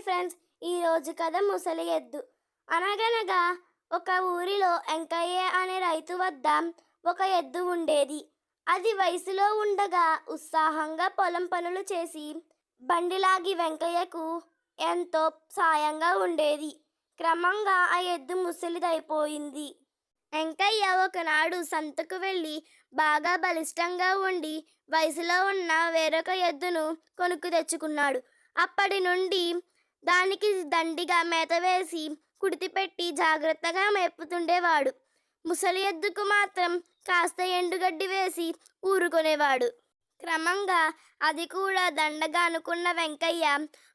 Hi friends ఈరోజు కథ ముసలి ఎద్దు అనగనగా ఒక ఊరిలో వెంకయ్య అనే రైతు వద్ద ఒక ఎద్దు ఉండేది. అది వయసులో ఉండగా ఉత్సాహంగా పొలం పనులు చేసి బండిలాగి వెంకయ్యకు ఎంతో సాయంగా ఉండేది. క్రమంగా ఆ ఎద్దు ముసలిదైపోయింది. వెంకయ్య ఒకనాడు సంతకు వెళ్ళి బాగా బలిష్టంగా ఉండి వయసులో ఉన్న వేరొక ఎద్దును కొనుక్కు తెచ్చుకున్నాడు. అప్పటి నుండి దానికి దండిగా మేత వేసి కుడితిపెట్టి జాగ్రత్తగా మేపుతుండేవాడు. ముసలి ఎద్దుకు మాత్రం కాస్త ఎండుగడ్డి వేసి ఊరుకునేవాడు. క్రమంగా అది కూడా దండగా అనుకున్న వెంకయ్య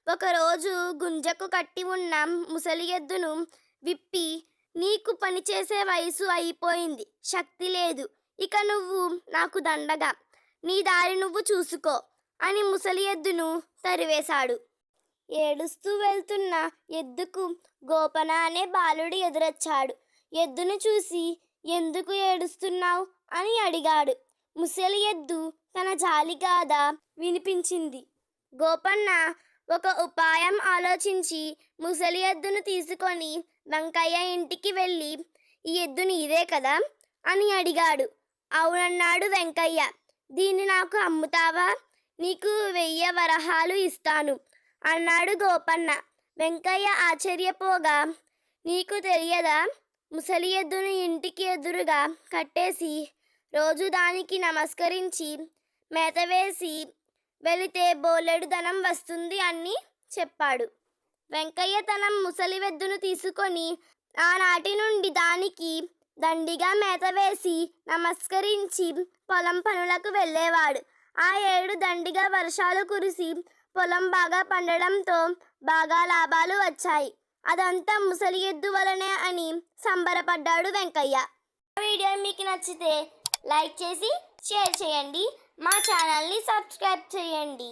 ఒకరోజు గుంజకు కట్టి ఉన్న ముసలి ఎద్దును విప్పి నీకు పని చేసే వయసు అయిపోయింది శక్తి లేదు ఇక నువ్వు నాకు దండగా నీ దారి నువ్వు చూసుకో అని ముసలి ఎద్దును తరివేశాడు. ఏడుస్తూ వెళ్తున్న ఎద్దుకు గోపన అనే బాలుడు ఎదురొచ్చాడు. ఎద్దును చూసి ఎందుకు ఏడుస్తున్నావు? అని అడిగాడు. ముసలి ఎద్దు తన జాలి గాథ వినిపించింది. గోపన్న ఒక ఉపాయం ఆలోచించి ముసలి ఎద్దును తీసుకొని వెంకయ్య ఇంటికి వెళ్ళి ఈ ఎద్దు నీదే కదా? అని అడిగాడు. అవునన్నాడు వెంకయ్య. దీన్ని నాకు అమ్ముతావా? నీకు వెయ్యి వరహాలు ఇస్తాను. అన్నాడు గోపన్న. వెంకయ్య ఆశ్చర్యపోగా నీకు తెలియదా? ముసలి ఎద్దును ఇంటికి ఎదురుగా కట్టేసి రోజు దానికి నమస్కరించి మేత వేసి వెళితే బోలెడు ధనం వస్తుంది అని చెప్పాడు. వెంకయ్య తన ముసలి వెద్దును తీసుకొని ఆనాటి నుండి దానికి దండిగా మేత వేసి నమస్కరించి పొలం పనులకు వెళ్ళేవాడు. ఆ ఏడు దండిగా వర్షాలు కురిసి పొలం బాగా పండడంతో బాగా లాభాలు వచ్చాయి. అదంతా ముసలి ఎద్దు వలనే అని సంబరపడ్డాడు వెంకయ్య. వీడియో మీకు నచ్చితే లైక్ చేసి షేర్ చేయండి. మా ఛానల్ని సబ్స్క్రైబ్ చేయండి.